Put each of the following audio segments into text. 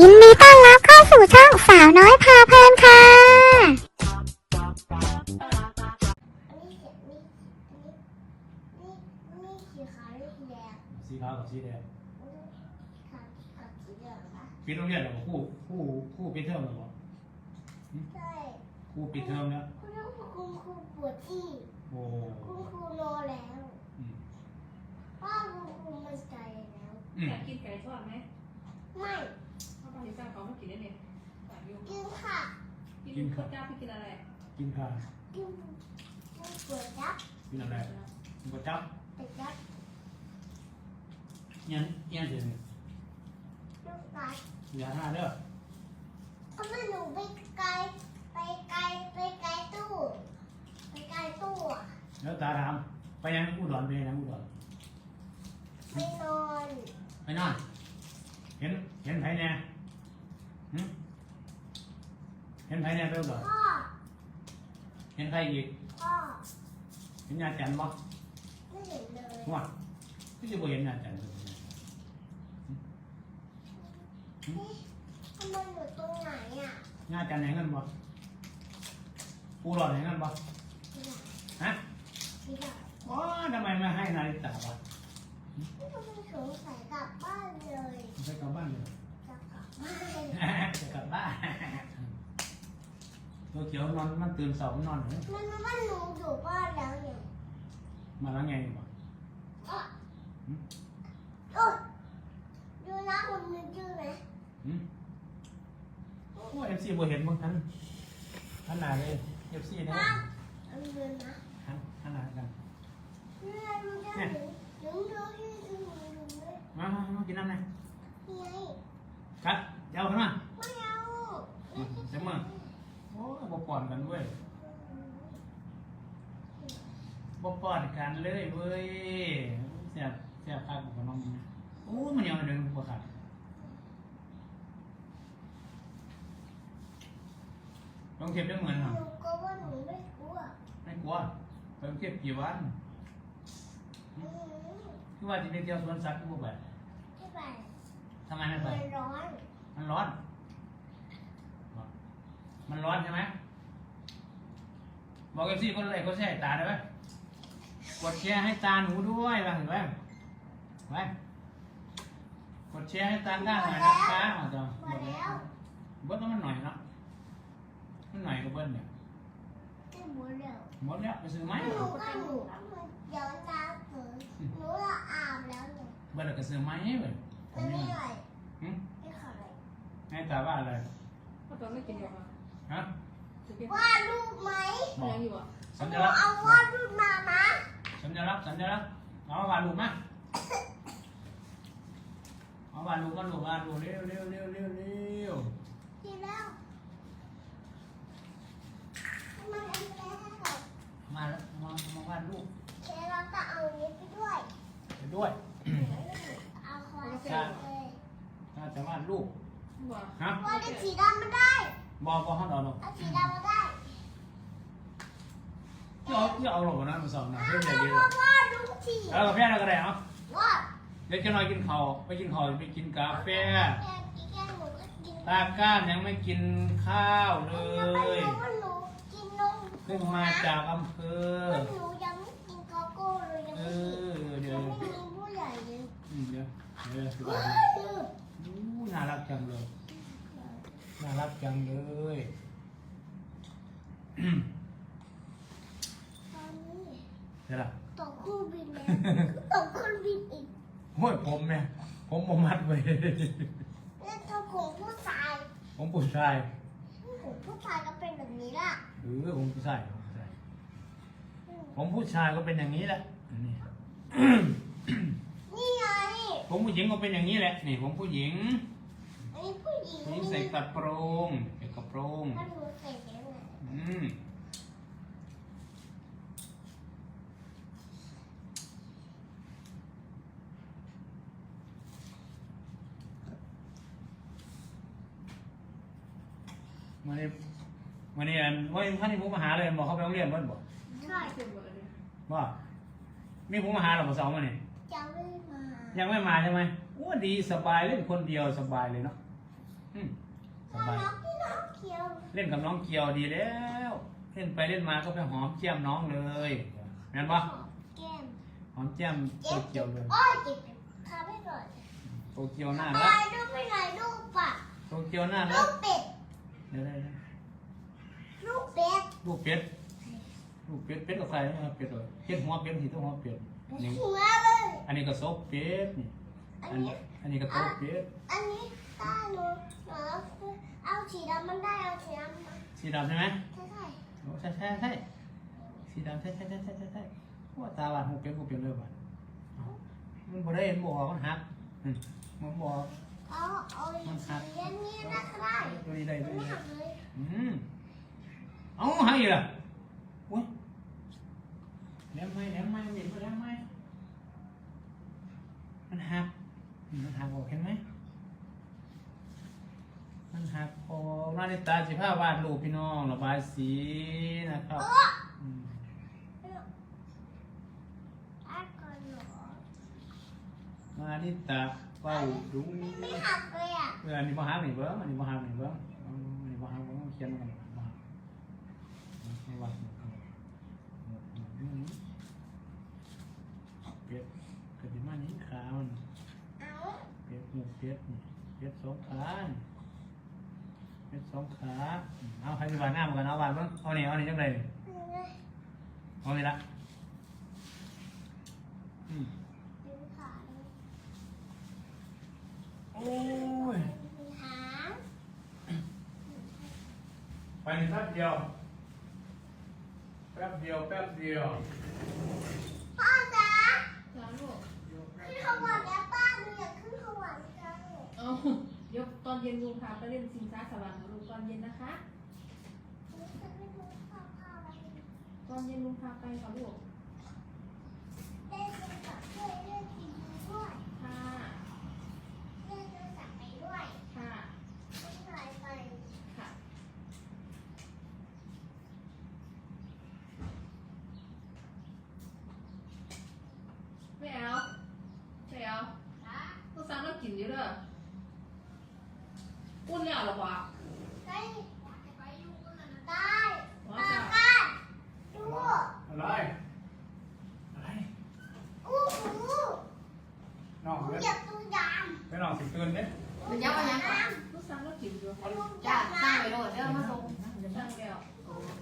ยินดีต้อนรับเข้าสู่ช่องสาวน้อยพาเพลินค่ะนี่นี่สีขาวนี่สีแดงสีขาวกับสีแดงนี่ขาวกับสีเหลืองปะปิดโรงเรียนแล้วบ่คู่คู่คู่ปิดเทอมแล้วบ่ใช่คู่ปิดเทอมแล้วคุณครูคุณครูปวดที่โอ้คุณครูนอนแล้วอืมพ่อคุณครูมันใจแล้ว อยากกินไก่ทอดไหมไม่ พ่อปาริซ่าเขาไม่กินได้เนี่ยฝากอยู่กินค่ะ กินข้าวเจ้าพี่กินอะไรกินข้าวกินกินปวดยับกินอะไรกินก๋วยจั๊บแต่ยับยังยังเสียงลูกตาอย่าท่าเด้อทำไมหนูไปไกลไปไกลไปไกลตู้ไปไกลตู้อะแล้วตาถามไปยังอุดรไปยังอุดรไปนอนไปนอนเห็นเห็นไผแน่หึ เห็นไผแน่ไปอุดรพ่อเห็นใครอีก พ่อเห็นยาจันทร์บ่ไม่เห็นเลยว่าพี่จะบ่เห็นยาจันทร์เลยนี่ทำไมอยู่ตรงไหนอะยาจันทร์ไหนเงินบ่ปูหลอดไหนเงินบ่ที่ไหนฮะที่ไหนอ๋อทำไมไม่ให้นาฬิกาบ่ไม่ต้องไปสงสัยกลับบ้านเลยไม่ไปกลับบ้านเลย จะกลับบ้านจะกลับบ้านตัวเขียวนอนมันตื่นสองนอนเลยมันว่าหนูอยู่บ้านแล้วเนี่ยมาแล้วไงบ่อะโอ๊ยดูนะคุณมีชื่อไหมหืมโอ้เอฟซีบ่เห็นบางทันขนาดเลยเอฟซีเนี่ยนะอันเดินนะหันขนาดกันนี่ไงดูได้หนูหนูดูที่ดูดูเลยมามามากินน้ำหน่อย นี่ไงครับเดี๋ยวเอาขึ้นมาไม่เอาอืมเดี๋ยวมาโอ้ยบ่ป้อนกันเว้ยบ่ป้อนกันเลยเว้ยเสียบเสียบคักกับน้องนะโอ้มันยังเดินบ่ขาดลองเก็บได้เหมือนหเหรอนูก็ว่าหนูไม่กลัว ไม่กลัวไปเก็บกี่วันอืมคือว่าจะไปเที่ยวสวนสัตว์ก็บ่ไปไม่ไป ทำไมไม่ไปมันร้อนมันร้อน มันร้อนใช่ไหมบอกเอฟซีคนเลยก็แช่ตาได้ไหมกดแชร์ให้ตาหนูด้วยว่าเห็นไหมไว้กดแชร์ให้ตาด้านหน่อยนะคะอาจารย์หมดแล้วเบิ้ลต้องมันหน่อยเนาะมันหน่อยก็เบิ้ลเนี่ยที่หมดแล้วหมดแล้วไปซื้อไหมหนูก็หนูเดี๋ยวตาเปิดหนูจะอาบแล้วเนี่ยเบิ้ลแล้วก็ซื้อไหมเว้ย มันไม่ไหวหึไม่ขายให้ตาว่าอะไรพ่อตอนไม่กินหรอกอะฮะจะกินวาดรูปไหมบอยักงอยู่อะสัหญนูลักษณ์เอาวาดรูปมานะสัญลักษณ์สัญลักษณ์เอามาวาดรูปมาเอาวาดรูปมาลูกวาดรูปเร็วเร็วเร็วเร็วเร็วทีแล้วมันอันแรกมาแล้วมามาวาดรูปเดี๋ยวเราจะเอาอันนี้ไปด้วยไปด้วย เอาคอยใส่เลย ถ้า จะวาดรูปว่าฮะวาดสีดำมาได้บอบอฮอดเอาหรอกเอาสีดำมาได้ที่เอาที่เอาหรอกนะมันสองนะเรื่องใหญ่เยอะวาดรูปสีแล้วกาแฟอะไรก็ได้เอาวาดเดี๋ยวจะน้อยกินข้าวไปกินข้าวไปกินกาแฟแค่กินแค่หนูก็กินตาก้านยังไม่กินข้าวเลทำไมยรู้ว่าหนูกินนมเพิ่งมาจากอำเภอว่าหนูยังไม่กินโกโก้เลยยังเอไม่อเดี๋ย ยั ว งไม่มีผู้ใหญ่เลย อืมเดี๋ยว เดี๋ยวสิว้าบาทดื้ออู้น่ารักจังเลย น่ารักจังเลยตอนนี้เดี๋ยวล่ะตกเครื่องบินแล้วตกเครื่องบินอีกโอ้ยผมเนี่ย ผมผมมัดไว้แล้วตัวของผู้ชายผมผู้ชายของผู้ชายก็เป็นแบบนี้ล่ะหรือผมผู้ชายผมผู้ชายผมผู้ชายก็เป็นอย่างนี้แหละนี่นี่ไง ผมผู้หญิงก็เป็นอย่างนี้แหละนี่ผมผู้หญิงอันนี้ผู้หญิงผู้หญิงใส่กระโปรงใส่กระโปรงถ้าหนูใส่แล้วไงอืมวันนี้วันนี้อันว่าท่านนี่ผมมาหาเลยบอกเขาไปโรงเรียนบ้านบอกใช่เต็มหมดเลยว่ามีผมมาหาเราบอกสองวันนี่จะไม่มา ยังไม่มาใช่ไหมโอ้ดีสบายเล่นคนเดียวสบายเลยเนาะอืมสน้องบายน้องที่น้องเขียวเล่นกับน้องเกียวดีแล้ว เล่นไปเล่นมาก็ไปหอมเจียมน้องเลยแม่นปะแก้มหอมเจียมโตเจ็บเกียวเลยโอ้ยเจ็บทำให้ก่อนโตเกียวน่าไปรักดูไปไหนลูกปะโตเกียวน่าลูรักกเป็ดเดี๋ยวได้นะลูกเป็ด ลูกเป็ดลูกเป็ดเป็ดกับใครนะครับเป็ดเลยเป็ดหัวเป็ดสีตัวหัวเป็ด นี่หัวเลย อันนี้ก็ซบเป็ดนี่อัอันนนี้ อันนี้ก็โต๊ะเป็ดอันนี้ตาหนูหนูเอาสีดำมันได้เอาสีดำมาสีดำใช่ไหมใช่ใช่โอ้ใช่ใช่ใช่สีดำใช่ใช่ใช่ใช่ใช่ใช่ว่าตาบาดหูเป็ดหูเป็ดเลยบาดเอ้ามันบ่ได้เห็นบ่อมันหักอืมมันบ่เอาเอาสีเย็นนี้นะครับตัวนี้ได้ตัวไม่นี้ได้หักเลยอืมเอาหักอีกล่ะอุ้ย แหลมไหมแหลมไหมเห็นบ่แหลมไหมมันหักมันหักออกเห็นไหมมันหักออกนาฬิตาสิผ้าวาดรูปพี่น้องระบายสีนะครับอืมอาก่อนหนูนาฬิตาเป้าดูไม่หักเลยอะเอออันนี้บ่หักนี่เบิ่งอันนี้บ่หักนี่เบิ่งเอาอันนี้บ่หักเบิ่งเขียนมันบ่หักไม่ว่า เป็ดกระดิมานี้ขาวนี่เป็ดหมูเป็ดนี่เป็ดสองขาเป็ดสองขา เอาใครมีบานหน้ามากันเอาบานบิ่งเอานี่เอานี่จังไดนี่เอานี่ละโอ้ยหางไปนี่แป๊บเดียว แป๊บเดียว แป๊บเดียว พ่อจ๋า จ้าลูก ขึ้นขบวนแล้วป้าหนูอยากขึ้นขบวนจัง เอาเดี๋ยวต อนเย็นลุงพาไปเล่นซิงซ่าสวรรค์นะลูกตอนเย็นนะคะหนูจะไปดูข้าวข้าวอะไรตอนเย็นลุงพาไปค่ะลูก เล่นโทรศัพท์ด้วยเล่นทีวีด้วย ค่ะ เล่นโทรศัพท์ไปด้วย ค่ะ เล่นอะไรไป ค่ะ ไม่เอาไม่เอา นะ ต้องสั่งแล้วกินอยู่เด้ออุ่นแล้วเหรอวะ ได้ไปอยู่กันได้ อ๋อ มา จ้ะ กันดู อะไรอะไร อู้หู น้อง หนู เว้ย อยากดูยาม ไปน้องสิตื่นเด้ มันยับมันยังก่อน ต้องสั่งแล้วกินอยู่ จ้าสร้างไปโดดเด้อมาส่ง สั่งแล้ว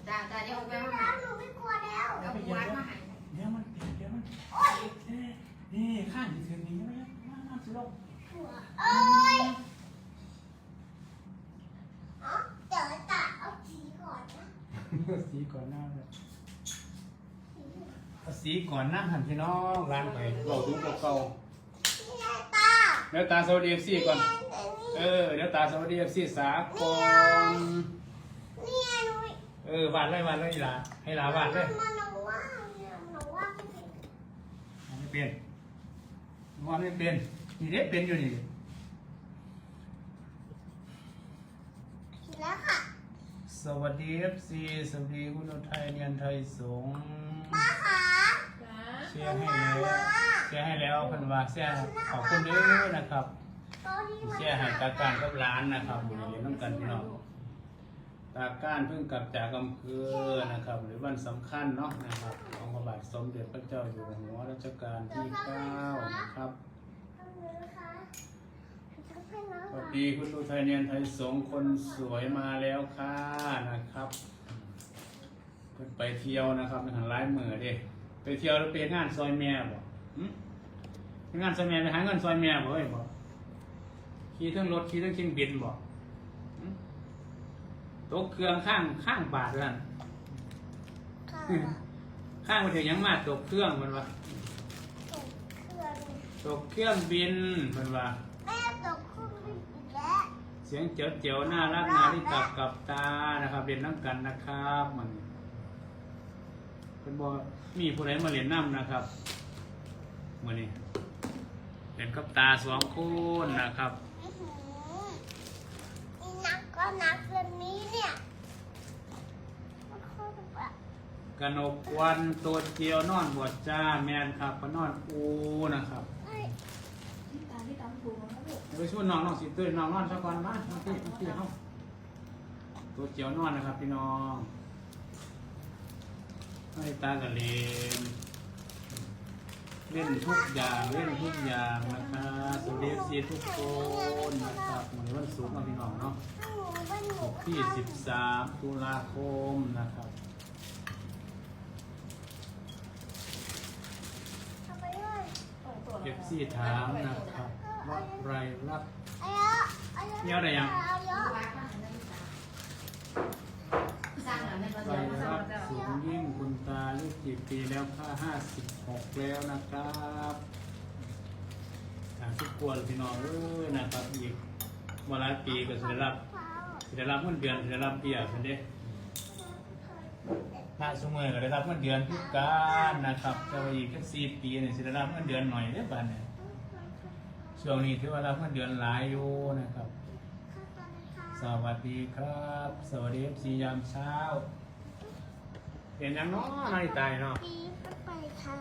จ้าจ้าเดี๋ยวเอาไปมา แล้วหนูไม่กลัวแล้ว เดี๋ยววัดมาให้ เดี๋ยวมันเปลี่ยนเดี๋ยวมัน โอ๊ย เอ๊ะนี่ข้างสิถึงนี่ใช่ไหมมามาสิลง หัวเอ้ยอ๋อเดี๋ยวตัดเอา สีก่อนนะสีก่อนหน้าเลยเอาสีก่อนหน้าหันพี่น้องล้างไปเราดูเก่านี่ไงตาๆเดี๋ยวตาสวัสดีเอฟซีก่อน เอนี่อเดี๋ยวตาสวัสดีเอฟซีสากลนี่ไงหนูเออวาดเลยวาดเลยอีหลาให้หลาวาดเลยมันหนูว่าเนี่ยหนูว่าไม่เป็นไม่เป็นวาดไม่เป็น นี่เด็กเป็นอยู่นี่ผิดแล้วค่ะ สวัสดีเอฟซีสวัสดีคุณอุทัยเนียนไทยสงฆ์ป้าคะจ้าเชียร์ให้แล้วเชียร์ให้แล้วเพิ่นว่าเชียร์ขอบคุณเด้อนะครับโต๊ะที่มันเชียร์ให้ตาการกับร้านนะครับอยู่ในน้ำกันพี่น้องตาการเพิ่งกลับจากอำเภอนะครับ หรือวันสำคัญเนาะนะครับของพระบาทสมเด็จพระเจ้าอยู่หัวรัชกาลที่เก้านะครับ ทำมือค่ะจะเป็นน้อง สวัสดีคุณอุทัยเนียนไทยสงฆ์คนสวยมาแล้วค่ะนะครับเพิ่นไปเที่ยวนะครับในหันร้ายมือเด้ไปเที่ยวแล้วไปเฮ็ดงานซอยแม่บ่หึไปงานซอยแม่ไปหาเงินซอยแม่บ่เฮ้ยบ่ขี่เครื่องรถขี่เครื่องเครื่องบินบ่หึตกเครื่องข้างข้างบาทนั่นค่ะข้างไปถึงยังมาตกเครื่องมันวะตกเครื่องตกเครื่องบินมันวะ แม่ตกเครื่องบินอีกแล้ว เสียงเจ๋วเจ๋วๆน่ารักนาที่ตับกับตานะครับ เรียนน้ำกันนะครับมันเป็นบอมีผู้ใดมาเรียนน้ำนะครับมื่อนี้เรียนกับตาสองคนนะครับอื้อหือนี่นักก็นักเรื่องนี้เนี่ยมันโคตรแบบกนกวันตัวเจียวนอนบวชจ้าแมนครับก็นอนอูนะครับ เฮ้ย ที่ตาที่ตาถูกแล้วลูก เอ ไปช่วยน้องน้องสิตื่นน้องนอนสักก่อนมามาที่มาที่เฮาตัวเจียวนอนนะครับ พี่น้องให้ตากับเลนเล่นทุกอย่างเล่นทุกอย่างนะครับสวัสดีซีทุกคนนะครับวันนี้วันศุกร์เนาะพี่น้องเนาะหนูเป็นหนูศุกร์ที่13ตุลาคมนะครับทำไปด้วยเอฟซีถามนะครับ ว่าไรรับอายะอายะเดี๋ยวได้ยังอายะวัดมาให้นักศึกษาสร้างหลังในประไรเทศรับสูงยิ่งคุณตาอายุกี่ปีแล้วค่า56แล้วนะครับทางทุกคนพี่น้องเอ้ยนะครับอีกเวลาปีก็จะได้รับจะได้รับเงินเดือนจะได้รับเบี้ยเป็นเด้ถ้าสมมติก็ได้รับเงินเดือนทุกการนะครับแต่ว่าอีกแค่สี่ปีเนี่ยจะได้รับเงินเดือนหน่อยเด้อบ้านเนี่ย ช่วงนี้ถือว่าเราเพิ่งเดือนหลายอยู่นะครับ สวัสดีครับ สวัสดีเอฟซียามเช้า เห็นยังเนาะไม่ตายเนาะ ปีไปค่ะ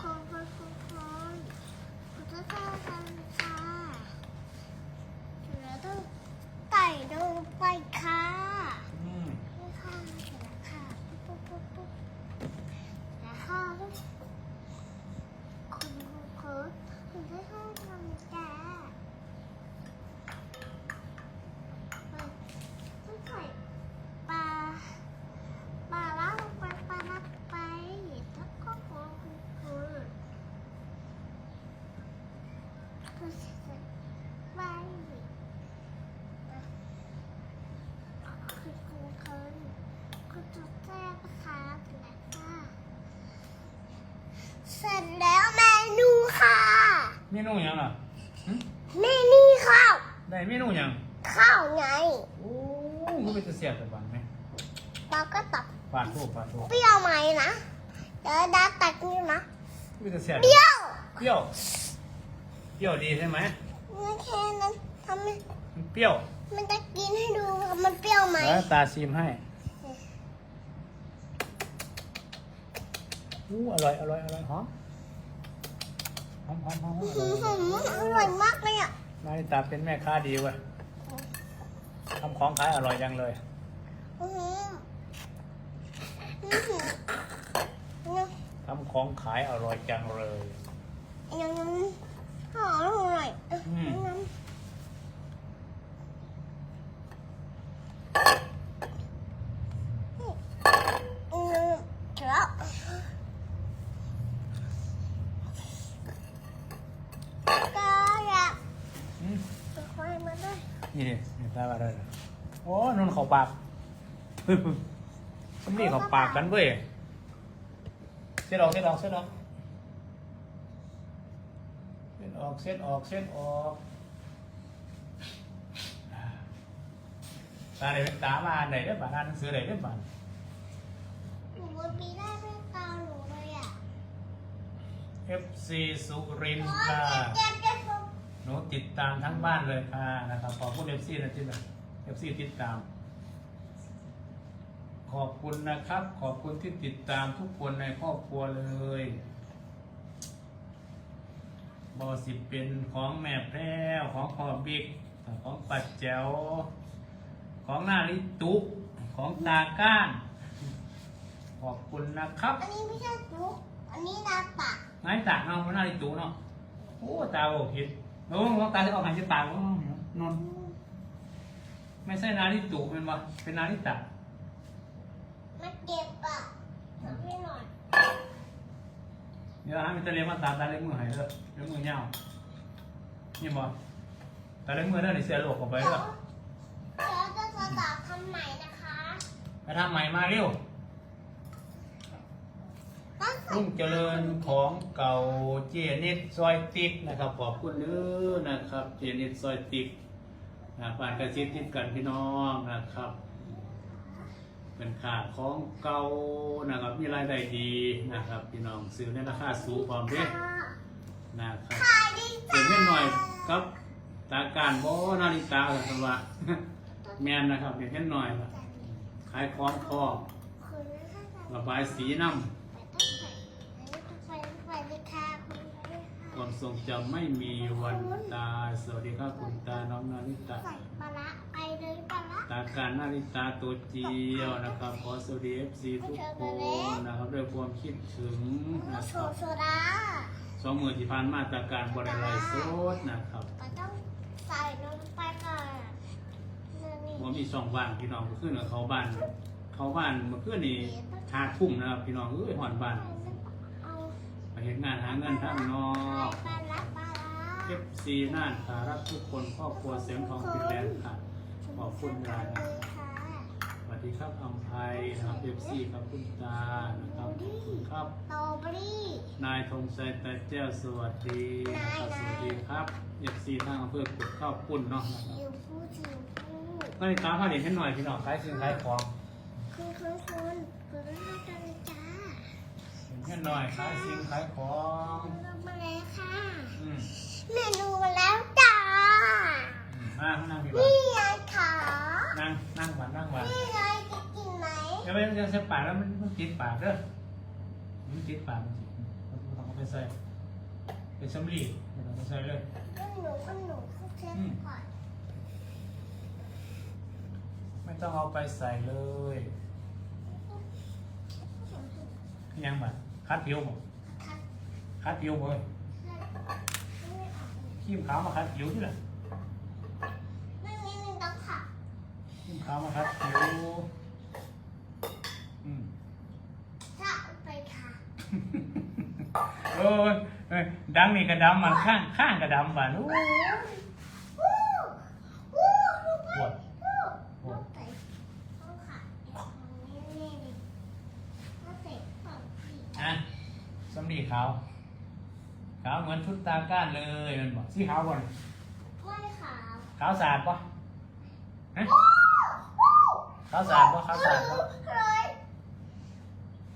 คงคงคงคงคุณจะทำกันค่ะเราต้องไต่ลงไปค่ะ อืม นี่ค่ะเสร็จแล้วค่ะปุ๊บปุ๊บปุ๊บแล้วค่ะคุณครูคุณจะทำทำจ้าต้องใส่ปลา ปลาล่าลงไปปลาลักไปแล้วก็หัวคุณคุณคุณใส่ไปคุณคุณคุณคุณจะแจ้งนะคะแล้วค่ะเสร็จแล้วเมนูค่ะ เมนูหยังล่ะหึเมนูข้าวได้เมนูหยังข้าวไงโอ้มันเป็นตะเสียบแต่บังไหมเราก็ตักปาดโทษปาดโทษเปรี้ยวไหมนะเดี๋ยวดาตักนี่นะมันเป็นตะเสียบเปรี้ยวเปรี้ยวเปรี้ยวดีใช่ไหมงั้นแค่นั้นทำไมมันเปรี้ยวมันจะกินให้ดูว่ามันเปรี้ยวไหมแล้วตาซีมให้อู้อร่อยอร่อยอร่อยหอม หอมหอมหอมหอมหืมอร่อยมากเลยอะนาฬิตาเป็นแม่ค้าดีเว้ยทำของขายอร่อยจังเลยทำของขายอร่อยจังเลยยังอร่อย อืม น้ำอืมเสร็จแล้วก็อยาก อืม เอาไฟมาด้วย นี่นี่นี่ตาว่า อะไรล่ะโอ้นุ่นเขาปากมันนี่เขาปากกันเว้ยเส้นออกเส้นออกเส้นออกเส้นออกเส้นออกเส้นออกตาไหนเป็นตามาอันไหนได้บ้านอ่านหนังสือไหนได้บ้านหนูบนปีได้ไม่ตาหนูเลยอะ FC สุรินทโอ้ร์ยค่ะ นูติดตามทั้งบ้านเลยค่ะนะครับขอบคุณ FC นะที่แบบ FC ติดตาม ขอบคุณนะครับ ขอบคุณที่ติดตามทุกคนในครอบครัวเลยบอสิเป็นของแม่แพรวของพ่อบิ๊กของปัดแจ๋วของนาลิตุกของตาก้าน ขอบคุณนะครับ อันนี้ไม่ใช่จุกอันนี้นาปะนายตากเนาะมันนาลิตุเนาะโอ้ตาโอคิด โอ้ตาที่ออกหันจะตากนนนไม่ใช่นาลิตุเป็นวะเป็นนาลิตะมันเจ็บอะทำให้หน่อยเดี๋ยวฮะมีตะเลียมาตามตาเล็กมือหายเลยเล็กมือเงานี่บอตาเล็กมือเด้อนี่เสียโลกออกไปเดี๋เด้ยอวเดี๋ยวจะสตาร์ททำใหม่นะคะไปทำใหม่มาเร็วต้องใส่ รุ่งเจริญของเก่าเจนิดซอยติ๊กนะครับขอบคุณเด้อนะครับ เจนิดซอยติ๊กนะบ้านกระซิบติดกันพี่น้องนะครับ เป็นขาของเก่านะครับมีรายได้ดีนะครับ พี่น้องซื้อในราคาสูงพร้อมเด้อนะครับเห็นเงินหน่อยครับตาการบ่นาฬิกาสันว่าแมนนะครับเห็นเงินหน่อยขายของคอคุณนะคะระบายสีน้ไปต้องใส่อันนี้ต้องไปต้องไปเลย ค่ะคุณไปเลยค่ะความทรงจำไม่มีวันตายสวัสดีครับคุณตาน้องนาริตา ใส่ปลาร้าไปเลยปลาร้าตาการนาริตาตัวเจียวนะครับขอสวัสดีเอฟซีทุกคนนะครับด้วยความคิดถึงนะโซครับโซดาสองมือที่ผ่านมาตาการบริไลฟ์สดนะครับมันต้องใส่ลงไปก่อนนี่ว่ามีสองบ้านพี่น้องเมื่อคืนกับเขาบ้าน เขาบ้านเมื่อคืนนี่หาทุ่มนะครับพี่น้องเอ้ยหอนบ้านเอาไป เห็นงานหาเงินทางนอกปลาร้าปลาร้าเอฟซีน่านขารักทุกคนครอบครัวเสียงทองติดแลนด์ค่ะ ขอบคุณรายนะค่ะสวัสดีครับอัมภัยนะครับเอฟซีครับคุณตานะครับขอบคุณครับสตรอเบอรี่นายธงชัยตาเจ้าสวัสดีนะครับสวัสดีครับเอฟซีทางอำเภอกุดข้าวปุ้นเนาะนะครับชิวฟูชิวฟูก็เลยตามมาเด็กให้หน่อยพี่น้องขายสิ่งขายของคุณคุณคุณคุณให้กัน จ้าเห็นให้หน่อยขายสิ่งขายของลงมาแล้วค่ะอืมเมนูมาแล้วจ้า อืมมานั่งพี่บ้านี่ไงขานั่งนั่งหวานนั่งหวานนี่ไงจะกินไหมเดี๋ยวไปจะใส่ปากแล้วมันมันติดปากเด้อมันติดปากมันสิมันต้องเอาไปใส่เป็นสำลีไม่ต้องไปใส่เลย ก็หนูก็หนูเข้าเช็ดก่อนไม่ต้องเอาไปใส่เลยยังแบบ คัดผิวบ่ค่ะคัดผิวบ่เว้ยไม่ออกขี้มขาวมาคัดผิวที่ละไม่มีหนึ่งต้องค่ะขี้มขาวมาคัดผิวอืมจะไปค่ะโอ้ยเอ้ยดังนี่กระดำมันข้างข้างกระดำบ้านโอ้ยวู้วู้ลูกปวด วู้ลูกไปต้องค่ะนี่นี่ดิถ้าเสร็จต่อพี่ อะ สำลีขาวขาวเหมือนชุดตาก้านเลยมันบอกสีขาวบ่นไม่ขาวขาวสะอาดปะฮะขาวสะอาดปะขาวสะอาดปะเลย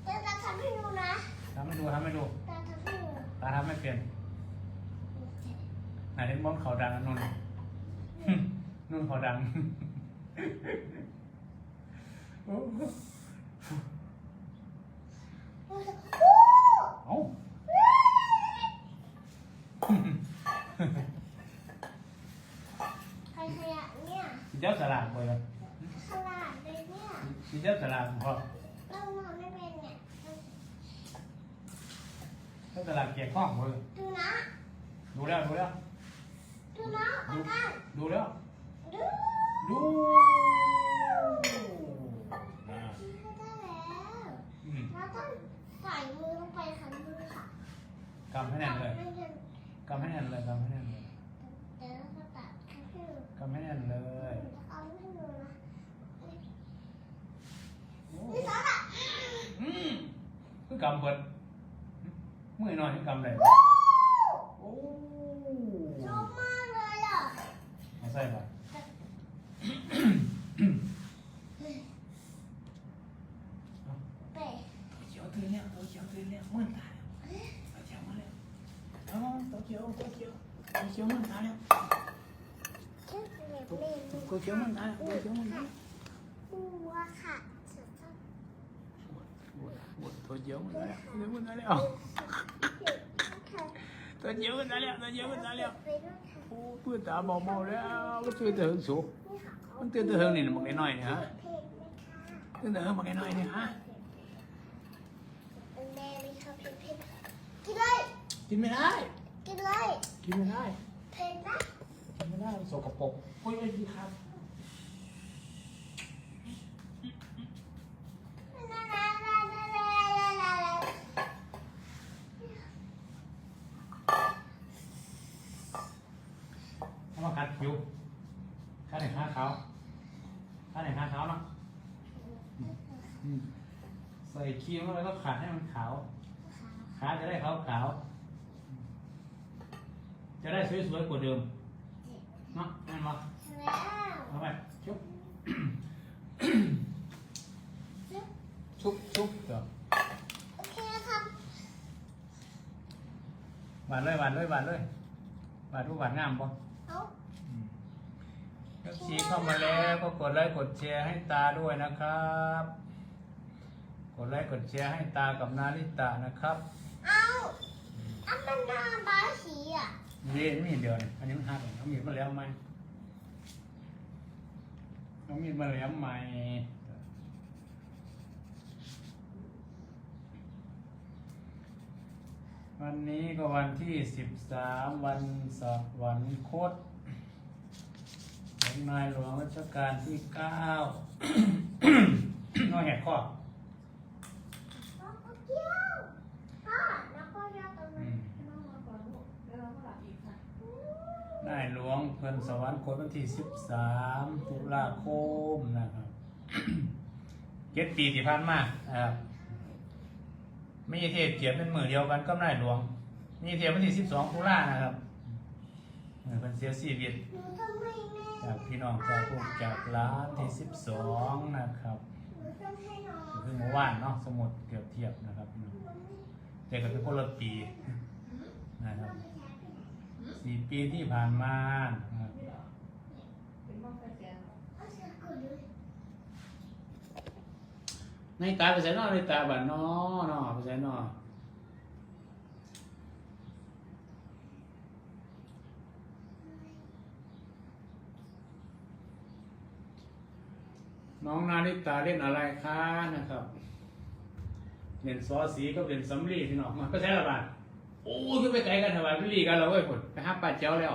จะจะทำให้ดูนะทำให้ดูทำให้ดูจะทำให้ดูตาทำไม่เปลี่ยนไหนเห็นบอลเขาดังอันนนท์หึนุ่นเขาดังโอ้โห เอ้าใครขยะเนี่ยสีเจ้าสลากไปเลยขนาดเลยเนี่ยสีเจ้าสลากพอเรานอนไม่เป็นเนี่ยเจ้าสลากเกี่ยวข้องเลยดูนะดูแล้วดูแล้วดูนะประกันดูแล้วดูดูอ่าได้แล้วอืมเราต้อง ใส่มือลงไปค่ะมือค่ะกำให้แน่นเลยไม่งั้นกำให้แน่นเลยกำให้แน่นเลยเดี๋ยวเราจะตัดแค่ให้ดูกำให้แน่นเลย เอาให้ดูนะโอ้นี่ซอสอะอืมคือกำเบิดเมื่อยนอนนี่กำเลยโอ้ชอบมากเลยอะ มาใส่ไปเก๋วยเตี๋ยวมันได้ก๋วยเตี๋ยวมันได้บัวค่ะตัวเยอะมันได้เยอะมันได้แล้วตัวเยอะมันได้แล้วตัวเยอะมันได้แล้วโอ้เพื่อนตาบอกมองแล้วก็ตื่นแต่เฮิงสูงมันตื่นแต่เฮิงนี่นะมันแค่น้อยเนี่ยฮะเตื่นแต่เฮิงมันแค่น้อยเนี่ยฮะกินเลยกินไม่ได้ กินเลยกินไม่ได้เพลงนะกินไม่ได้สกปรก คุยกันดีครับเอามาขัดผิวขัดหนห้าเขาขัดหนห้าเขาเนาะใส่ครีมแล้วก็ขัดให้มันขาว ขาจะได้ขาวขาว จะได้สวยๆกว่าเดิม ดไลค์กดแชร์ให้ตาด้วยนะครับ กดไลค์กดแชร์ให้ตากับนาริตานะครับ เอาเอาอันมันหน้าบาสีอะนี่ไม่เห็นเดียวเลยอันนี้มันหักเอามีดมาแล้วไหมเอามีดมาแล้วไหมวันนี้ก็วันที่สิบสามวันสวรรคต ของนายหลวงรัชกาลที่เก้าน้อยแหกข้อน้องก็เกี้ยวพ่อน้องก็เกี้ยวตรงอืนั้นมน้องมาก่อนลูกแล้วเราก็หลับอีกค่ะนายหลวงเพิ่นสวรรคตวันที่สิบสามตุลาคมนะครับเจ็ดปีที่ผ่านมานะครับไม่ใช่เทศเกียรติเป็นมือเดียวกันก็นายหลวงมีเทศวันที่สิบสองตุลานะครับ เออเป็นเสียชีวิตหนูทำให้แม่จากพี่น้องจากลูกจากร้านที่สิบสองนะครับหนูทำให้น้องคือเมื่อวานเนาะสมุดเกือบเทียบนะครับเด็กกันเป็นคนละปีนะครับสี่ปีที่ผ่านมานะครับเป็นบ้องไฟแสนเอาเชือกกดเลยในตาไปใส่นอในตาบ้านนอเนาะไปใส่นอ น้องนาฬิตาเล่นอะไรคะนะครับเล่นซอสีก็เล่นสำลีพี่น้องมาก็ใช้ละบาทโอ้ยไปไกลกันถวายพี่ลีกันแล้วเว้ยผลไปห้าป้าเจ้าแล้ว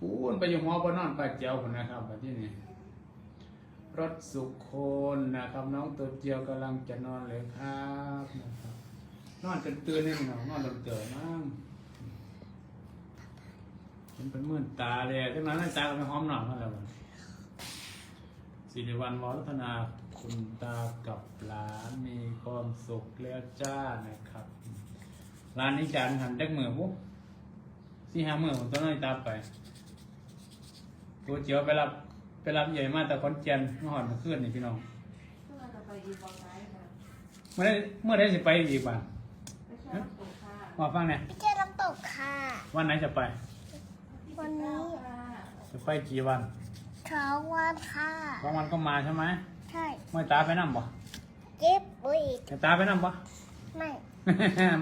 ปูนไปอยู่หอปนอนป้าเจ้าผลนะครับแบบที่นี่รถสุขคนนะครับ น้องตัวเจียวกำลังจะนอนเลยครับนะครับนอนจนตื่นนี่น้องนอนจนเตื่นมั่งมันเป็นมื่นตาเลยที่นั้นตาก็ไม่หอมหนอนั่นแหละมัน สิริวัลวรัฒนาคุณตากับหลานมีความสุขแล้วจ้านะครับร้านนี้จานหันเด็กมือปุ๊บสี่ห้ามือผมต้องนั่งตามไปตัวเจียวไปรับไปรับใหญ่มากแต่คอนเจนเมื่อหอนเมื่อคืนนี่พี่น้องเพื่อจะไปอีกบ้องไฟค่ะเมื่อได้เมื่อได้สิไปอีกบ้างไม่ใช่น้ำตกค่ะมาฟังเนี่ยพี่เจ้าน้ำตกค่ะ วันไหนจะไป วันนี้ค่ะจะไปกี่วัน เช้าวันค่ะบางวันก็มาใช่ไหมใช่ไม่ตาไปนั่บ่เจ็บปุ้ยจะตาไปนั่บ่ไม่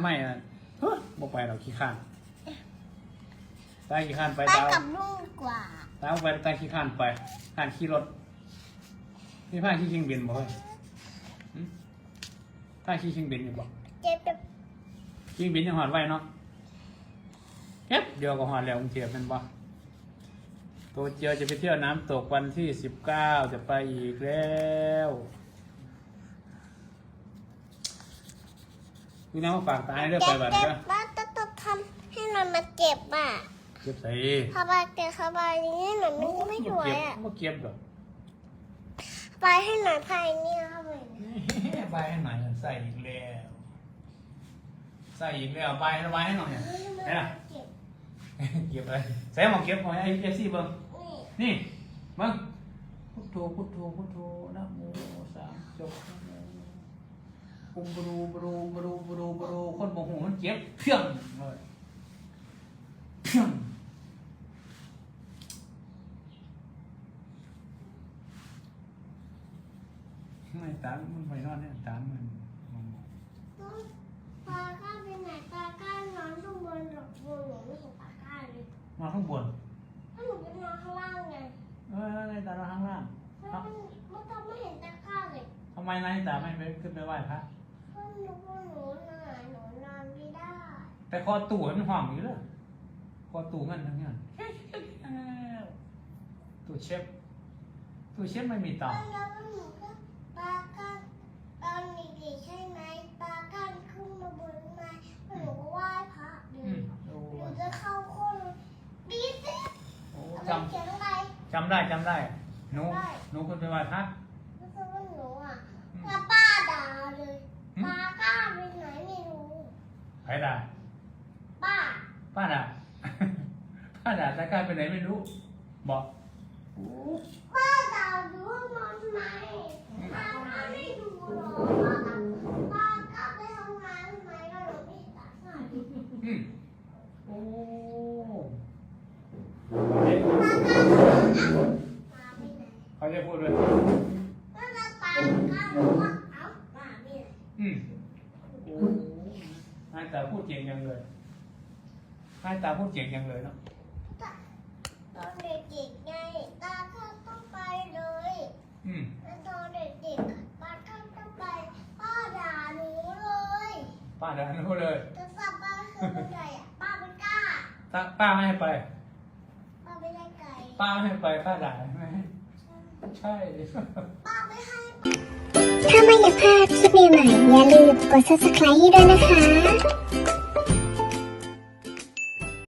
ไม่อะเฮ้ยบ่ไปเราขี้ข้านตาขี้ข้านไปไปตากับลุงดีกว่าตาไปตาขี้ข้านไปข้านขี่รถนี่ผ้าขี้ชิงบินบ่เฮ้ยหึผ้าขี้ชิงบินอยู่บ่เจ็บแบบชิงบินยังหอดไว้เนาะเก็บเดี๋ยวก็หอดแล้วกรุงเทพเป็นบ่ ตัวเจียวจะไปเที่ยวน้ำตกวันที่สิบเก้าจะไปอีกแล้วพี่น้องฝากตายเรื่อไปบัดเจ็เด้บอบ้าต้องต้องทำให้มันมาเจ็บอะเก็บใส่พอบาเจ็บพอบาอย่างนี้หนูไม่ไม่สวยอะบ่เก็บดอกไปให้หน่อยภายเนี่ยเข้าไปเนี่ยใบให้หน่อยใส่อีกแล้วใส่อีกแล้วใบระบายให้หน่อยเฮ้ยมันไหนล่ะเจ็บเก็บเลยใส่หมองเก็บหน่อยไอ้เจสซี่เบิ้ง นี่นี่เบิ้งพุทโธพุทโธพุทโธนะโมสามจบนะโมปุมบรูบรูบรูบรูบรูคนโมโหมันเจ็บเพียงเลยเพียงไม่ตามมันไปนอนเนี่ยตามมันมันปลาก้าไปไหนปลาก้านอนข้างบนหรอกบนหนูไม่ของปลาก้าเลยนอนข้างบนถ้าห นูไปนอนข้างล่างไงเออในตานอนข้างล่างแล้วมันมันทำไม่เห็นตะกร้าเลยทำไมนายตาไม่ไปขึ้นไปไหว้พระเพราะหนูพวกหนูน่ะหนูนอนไม่ได้แต่คอตู่ให้มันห่องอยู่เลยคอตู่มันทั้งนั้นตู่เชฟตู่เชฟไม่มีต่อแล้วหนูก็ปลาก้าตอนเด็กๆใช่ไหมปลาก้าขึ้นมาบนไม้หนูก็ไหว้พระเลอืยมโอ้หนูจะเข้าคนดีสิ โอ้ เอา จไปเขียนอะไรำจำได้จำได้หนูหนูขึ้นไปไหว้พระแล้วก็ว่าหนูอะอืมแล้วป้าด่าเลยอืมปลาก้าไปไหนไม่รู้ใครด่าป้าป้าด่าป้าด่าแต่กลายไปไหนไม่รู้บอกโอ้ป้าด่าหนูว่านอนทำไมป้าก้าไม่ดูหรอกป้าก้าไปทำงานทำไมก็หนูไม่ด่าป้า อืมโอ้ ก้าหนูป้าไปไหน เขาจะพูดเลย ก็จะป้าก้าหนูว่าเอ้าป้าไปไหน อืมโอ้นายตา ตาพูดเก่งยังเลยให้ ตาพูดเก่งยังเลยเนาะตอนเด็กๆไงตาข้าต้องไปเลยอืมแล้วตอนเด็กๆตาข้าต้องไปป้าด่าหนูเลยป้าเดินรู้เลยแต่สับป้าคือเป็นไงอะป้าไม่กล้าถ้าป้าไม่ให้ไป ป้าไม่ได้ไก่ป้าไม่ให้ไปป้าด่าใช่ไหมใช่ ป้าไม่ให้ถ้าไม่อยากพลาดคลิปใหม่ๆอย่าลืมกด subscribe ให้ด้วยนะคะ